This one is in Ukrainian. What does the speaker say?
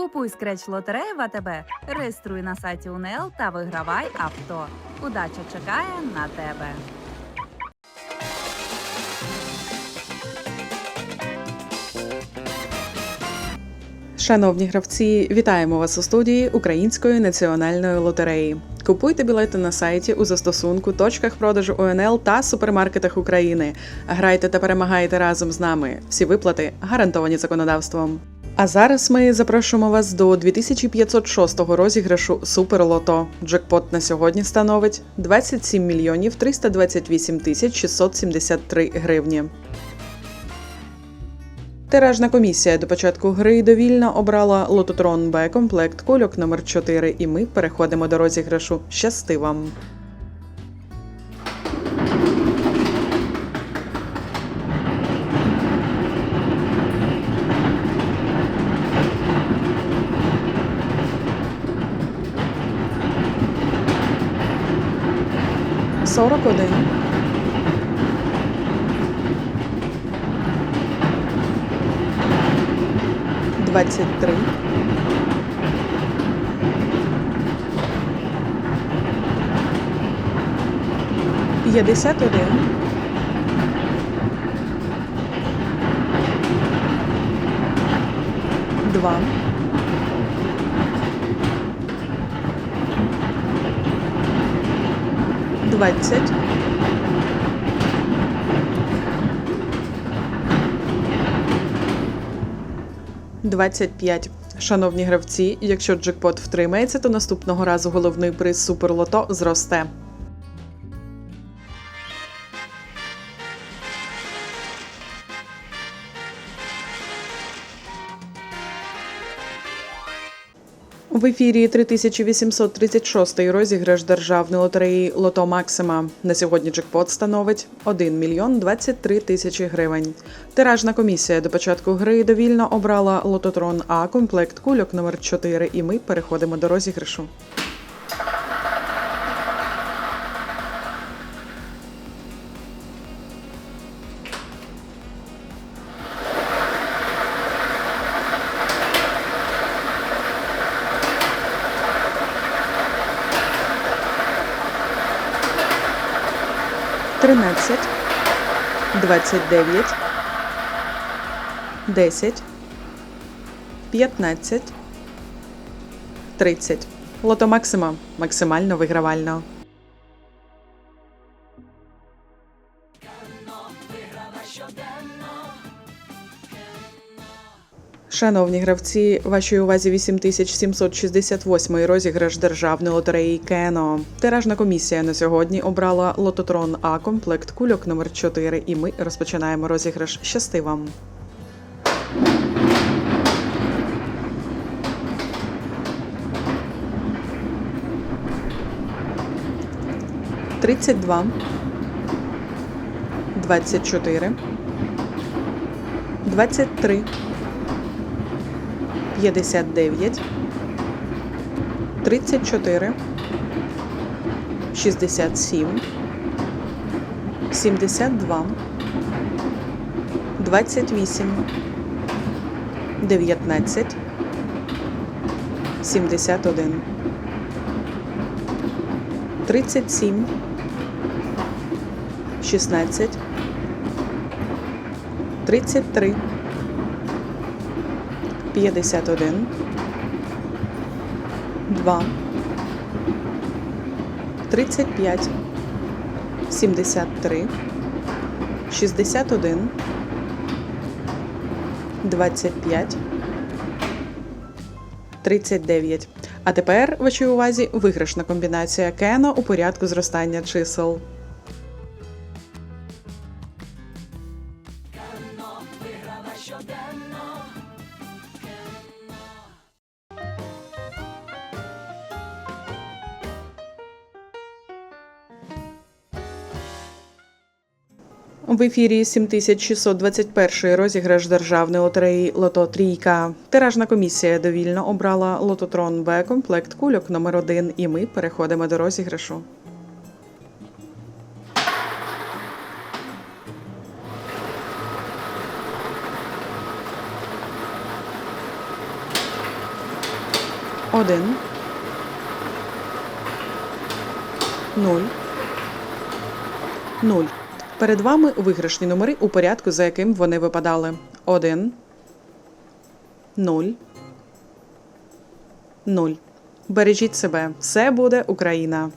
Купуй скреч лотереї в АТБ, реєструй на сайті УНЛ та вигравай авто. Удача чекає на тебе. Шановні гравці, вітаємо вас у студії Української національної лотереї. Купуйте білети на сайті у застосунку, точках продажу ОНЛ та супермаркетах України. Грайте та перемагайте разом з нами. Всі виплати гарантовані законодавством. А зараз ми запрошуємо вас до 2506 розіграшу Суперлото. Джекпот на сьогодні становить 27 мільйонів 328 тисяч 673 гривні. Тиражна комісія до початку гри довільно обрала лототрон Б комплект кульок номер 4 і ми переходимо до розіграшу. Щасти вам! Сорок один. Двадцять три. П'ятдесят один. Два. Двадцять. Двадцять п'ять. Шановні гравці, якщо джекпот втримається, то наступного разу головний приз Суперлото зросте. В ефірі 3836 розіграш державної лотереї Лото Максима. На сьогодні джекпот становить 1 мільйон 23 тисячі гривень. Тиражна комісія до початку гри довільно обрала лототрон А комплект кульок номер 4 і ми переходимо до розіграшу. Тринадцять, двадцять дев'ять, десять, п'ятнадцять, тридцять. Лото Максима максимально вигравально. Шановні гравці, вашій увазі 8768 розіграш державної лотереї Кено. Тиражна комісія на сьогодні обрала лототрон А комплект кульок номер 4 і ми розпочинаємо розіграш. Щасти вам! Тридцять два, двадцять чотири, двадцять три. 59, 34, 67, 72, 28, 19, 71, 37, 16, 33, 51, 2, 35, 73, 61, 25, 39. А тепер вашій увазі виграшна комбінація Кено у порядку зростання чисел. В ефірі 7621 розіграш державної лотереї Лото Трійка. Тиражна комісія довільно обрала лототрон Б комплект кульок номер 1 і ми переходимо до розіграшу. Один. Нуль. Нуль. Перед вами виграшні номери у порядку, за яким вони випадали. Один. Нуль. Нуль. Бережіть себе. Все буде Україна.